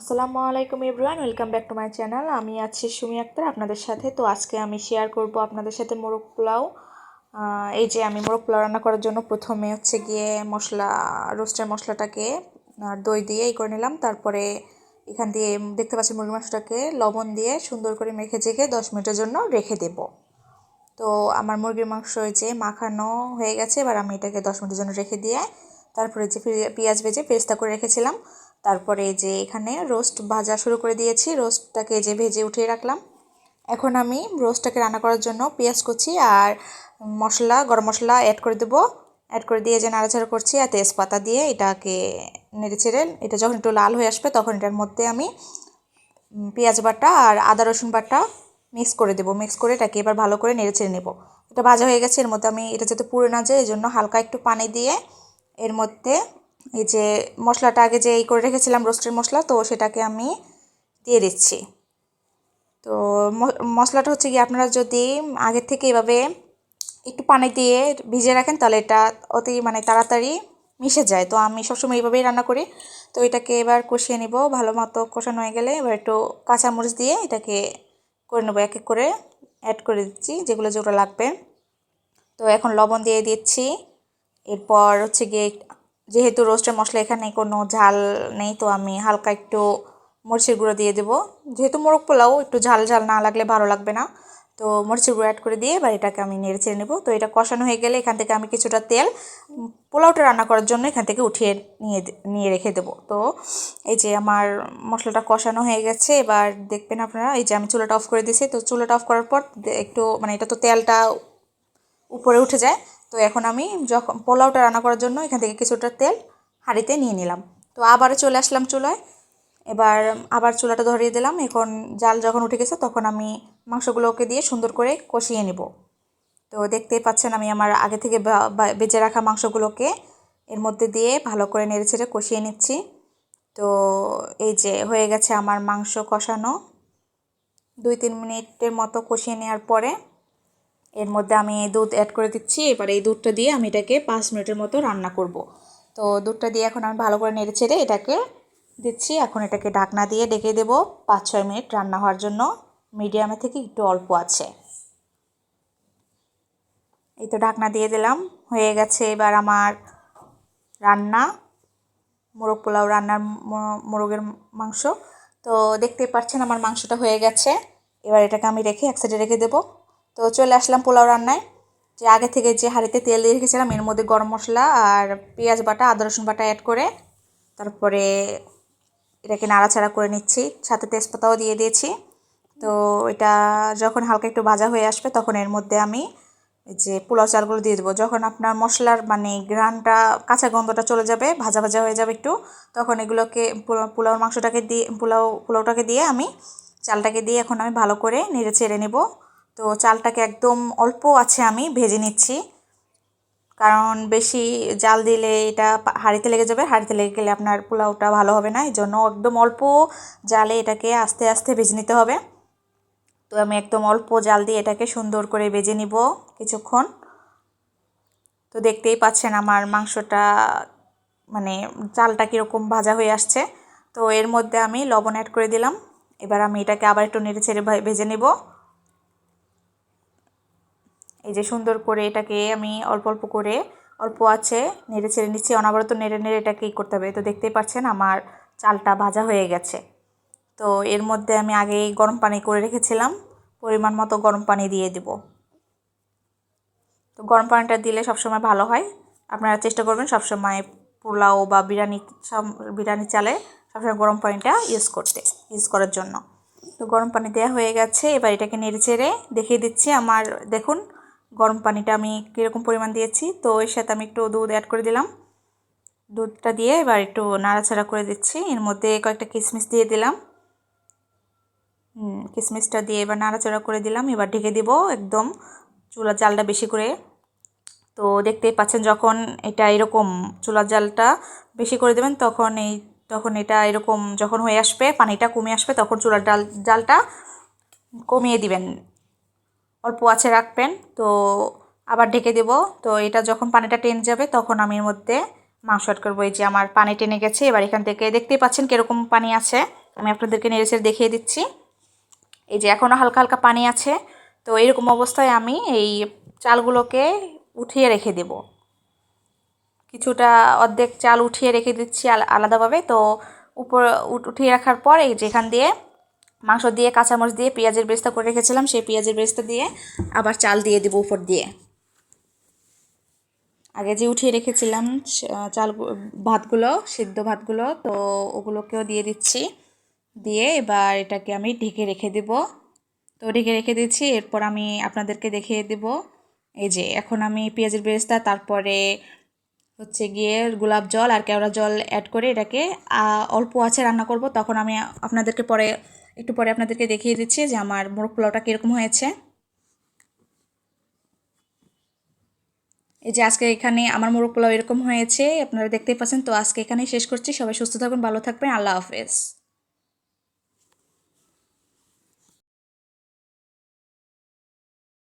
আসসালামু আলাইকুম everyone, welcome back to my channel. আমি আছি সুমি আক্তার আপনাদের সাথে। তো আজকে আমি শেয়ার করব আপনাদের সাথে মোরগ পোলাও। এই যে আমি মোরগ পোলাও রান্না করার জন্য প্রথমে হচ্ছে গিয়ে মশলা, রোস্টের মশলাটাকে দই দিয়ে এই করে নিলাম। তারপরে এখান দিয়ে দেখতে পাচ্ছি মুরগি মাংসটাকে লবণ দিয়ে সুন্দর করে মেখে চেখে দশ মিনিটের জন্য রেখে দেবো। তো আমার মুরগির মাংস যে মাখানো হয়ে গেছে, এবার আমি এটাকে দশ মিনিটের জন্য রেখে দিয়ে তারপরে যে পেঁয়াজ ভেজে পেস্তা করে রেখেছিলাম। তারপরে যে এখানে রোস্ট ভাজা শুরু করে দিয়েছি, রোস্টটাকে যে ভেজে উঠিয়ে রাখলাম। এখন আমি রোস্টটাকে রান্না করার জন্য পেঁয়াজ কুচি আর মশলা, গরম মশলা অ্যাড করে দেবো। অ্যাড করে দিয়ে যে নাড়াচাড়া করছি আর তেজপাতা দিয়ে এটাকে নেড়ে চেড়ে, এটা যখন একটু লাল হয়ে আসবে তখন এটার মধ্যে আমি পেঁয়াজ বাটা আর আদা রসুন বাটা মিক্স করে দেবো। মিক্স করে এটাকে এবার ভালো করে নেড়ে চেড়ে নেব। এটা ভাজা হয়ে গেছে, এর মধ্যে আমি, এটা যাতে পুড়ে না যায় এই জন্য হালকা একটু পানি দিয়ে এর মধ্যে এই যে মশলাটা আগে যে এই করে রেখেছিলাম রোস্টের মশলা, তো সেটাকে আমি দিয়ে দিচ্ছি। তো মশলাটা হচ্ছে কি আপনারা যদি আগের থেকে এভাবে একটু পানি দিয়ে ভিজিয়ে রাখেন, তাহলে এটা অতি মানে তাড়াতাড়ি মিশে যায়। তো আমি সবসময় এইভাবেই রান্না করি। তো এটাকে এবার কষিয়ে নিব। ভালো মতো কষানো হয়ে গেলে এবার একটু কাঁচামরিচ দিয়ে এটাকে করে নেব। এক এক করে অ্যাড করে দিচ্ছি, যেগুলো যেগুলো লাগবে। তো এখন লবণ দিয়ে দিচ্ছি। এরপর হচ্ছে গিয়ে যেহেতু রোস্টের মশলা এখানে কোনো ঝাল নেই, তো আমি হালকা একটু মরিচের গুঁড়ো দিয়ে দেবো। যেহেতু মোরগ পোলাও, একটু ঝাল ঝাল না লাগলে ভালো লাগবে না। তো মরিচের গুঁড়ো অ্যাড করে দিয়ে এবার এটাকে আমি নেড়ে নেব। তো এটা কষানো হয়ে গেলে এখান থেকে আমি কিছুটা তেল পোলাওটা রান্না করার জন্য এখান থেকে উঠিয়ে নিয়ে নিয়ে রেখে দেবো। তো এই যে আমার মশলাটা কষানো হয়ে গেছে, এবার দেখবেন আপনারা, এই যে আমি চুলাটা অফ করে দিয়েছি, তো চুলাটা অফ করার পর একটু মানে এটা তো তেলটা উপরে উঠে যায় তো এখন আমি যখন পোলাওটা রান্না করার জন্য এখান থেকে কিছুটা তেল হাঁড়িতে নিয়ে নিলাম। তো আবারও চলে আসলাম চুলায়। এবার আবার চুলাটা ধরিয়ে দিলাম। এখন জাল যখন উঠে গেছে তখন আমি মাংসগুলোকে দিয়ে সুন্দর করে কষিয়ে নেব। তো দেখতেই পাচ্ছেন আমি আমার আগে থেকে বেজে রাখা মাংসগুলোকে এর মধ্যে দিয়ে ভালো করে নেড়ে ছেড়ে কষিয়ে নিচ্ছি। তো এই যে হয়ে গেছে আমার মাংস কষানো। দুই, তিন মিনিটের মতো কষিয়ে নেওয়ার পরে এর মধ্যে আমি দুধ অ্যাড করে দিচ্ছি। এবার এই দুধটা দিয়ে আমি এটাকে পাঁচ মিনিটের মতো রান্না করব। তো দুধটা দিয়ে এখন আমি ভালো করে নেড়ে ছেড়ে এটাকে দিচ্ছি। এখন এটাকে ঢাকনা দিয়ে ডেকে দেবো পাঁচ ছয় মিনিট রান্না হওয়ার জন্য। মিডিয়ামে থেকে একটু অল্প আছে। এই তো ঢাকনা দিয়ে দিলাম। হয়ে গেছে এবার আমার রান্না। মোরগ পোলাও রান্নার মোরগের মাংস। তো দেখতেই পাচ্ছেন আমার মাংসটা হয়ে গেছে। এবার এটাকে আমি রেখে এক সাইডে রেখে দেবো। তো চলে আসলাম পোলাও রান্নায়। যে আগে থেকে যে হাঁড়িতে তেল দিয়ে রেখেছিলাম, এর মধ্যে গরম মশলা আর পেঁয়াজ বাটা, আদা রসুন বাটা অ্যাড করে তারপরে এটাকে নাড়াচাড়া করে নিচ্ছি। সাথে তেজপাতাও দিয়ে দিয়েছি। তো এটা যখন হালকা একটু ভাজা হয়ে আসবে, তখন এর মধ্যে আমি যে পোলাও চালগুলো দিয়ে দেবো। যখন আপনার মশলার মানে গ্রানটা কাঁচা গন্ধটা চলে যাবে, ভাজা ভাজা হয়ে যাবে একটু, তখন এগুলোকে পোলা- পোলাওর মাংসটাকে দিয়ে, পোলাও, পোলাওটাকে দিয়ে আমি চালটাকে দিয়ে এখন আমি ভালো করে নেড়ে চেড়ে নেব। তো চালটাকে একদম অল্প আছে আমি ভেজে নিচ্ছি। কারণ বেশি জাল দিলে এটা হাঁড়িতে লেগে যাবে। হাঁড়িতে লেগে গেলে আপনার পোলাওটা ভালো হবে না। এই জন্য একদম অল্প জালে এটাকে আস্তে আস্তে ভেজে নিতে হবে। তো আমি একদম অল্প জাল দিয়ে এটাকে সুন্দর করে ভেজে নিব কিছুক্ষণ। তো দেখতেই পাচ্ছেন আমার মাংসটা মানে চালটা কীরকম ভাজা হয়ে আসছে। তো এর মধ্যে আমি লবণ অ্যাড করে দিলাম। এবার আমি এটাকে আবার একটু নেড়ে ছেড়ে ভেজে নেব। এই যে সুন্দর করে এটাকে আমি অল্প অল্প করে অল্প আছে, নেড়ে ছেড়ে নিচ্ছি, অনাবরত নেড়ে নেড়ে এটাকে ই করতে হবে। তো দেখতেই পাচ্ছেন আমার চালটা ভাজা হয়ে গেছে। তো এর মধ্যে আমি আগেই গরম পানি করে রেখেছিলাম, পরিমাণ মতো গরম পানি দিয়ে দেব। তো গরম পানিটা দিলে সবসময় ভালো হয়। আপনারা চেষ্টা করবেন সবসময় পোলাও বা বিরিয়ানি বিরিয়ানি চালে সবসময় গরম পানিটা ইউজ করতে ইউজ করার জন্য। তো গরম পানি দেওয়া হয়ে গেছে, এবার এটাকে নেড়ে চেড়ে দেখিয়ে দিচ্ছি। আমার দেখুন গরম পানিটা আমি কীরকম পরিমাণ দিয়েছি, তো এর সাথে আমি একটু দুধ অ্যাড করে দিলাম। দুধটা দিয়ে এবার একটু নাড়াচাড়া করে দিচ্ছি। এর মধ্যে কয়েকটা কিশমিশ দিয়ে দিলাম। কিশমিশটা দিয়ে এবার নাড়াচাড়া করে দিলাম। এবার ঢেকে দিব একদম চুলার জালটা বেশি করে। তো দেখতেই পাচ্ছেন যখন এটা এরকম চুলার জালটা বেশি করে দেবেন, তখন এই, তখন এটা এরকম যখন হয়ে আসবে, পানিটা কমে আসবে, তখন চুলার ডাল, জালটা কমিয়ে দিবেন। অল্প আছে রাখবেন। তো আবার ঢেকে দেব। তো এটা যখন পানিটা টেনে যাবে, তখন আমি এর মধ্যে মাংস অ্যাড করব। এই যে আমার পানি টেনে গেছে, এবার এখান থেকে দেখতেই পাচ্ছেন কীরকম পানি আছে। আমি আপনাদেরকে নেড়েচেড়ে দেখিয়ে দিচ্ছি। এই যে এখনও হালকা হালকা পানি আছে। তো এরকম অবস্থায় আমি এই চালগুলোকে উঠিয়ে রেখে দেব। কিছুটা অর্ধেক চাল উঠিয়ে রেখে দিচ্ছি আলাদাভাবে। তো উপর উঠিয়ে রাখার পর এই যেখান দিয়ে মাংস দিয়ে, কাঁচামরিচ দিয়ে পেঁয়াজের বেরেস্তা করে রেখেছিলাম, সেই পেঁয়াজের বেরেস্তা দিয়ে আবার চাল দিয়ে দেবো উপর দিয়ে। আগে যে উঠিয়ে রেখেছিলাম চাল ভাতগুলো, সিদ্ধ ভাতগুলো, তো ওগুলোকেও দিয়ে দিচ্ছি। দিয়ে এবার এটাকে আমি ঢেকে রেখে দেব। তো ঢেকে রেখে দিচ্ছি, এরপর আমি আপনাদেরকে দেখিয়ে দেব। এই যে, এখন আমি পেঁয়াজের বেরেস্তা, তারপরে হচ্ছে গিয়ে গোলাপ জল আর কেওড়া জল অ্যাড করে এটাকে অল্প আছে রান্না করব, তখন আমি আপনাদেরকে পরে একটু পরে আপনাদেরকে দেখিয়ে দিচ্ছি যে আমার মোরগ পোলাওটা কীরকম হয়েছে। এই যে আজকে এখানে আমার মোরগ পোলাও এরকম হয়েছে, আপনারা দেখতেই পাচ্ছেন। তো আজকে এখানেই শেষ করছি। সবাই সুস্থ থাকবেন ভালো থাকবেন। আল্লাহ হাফেজ।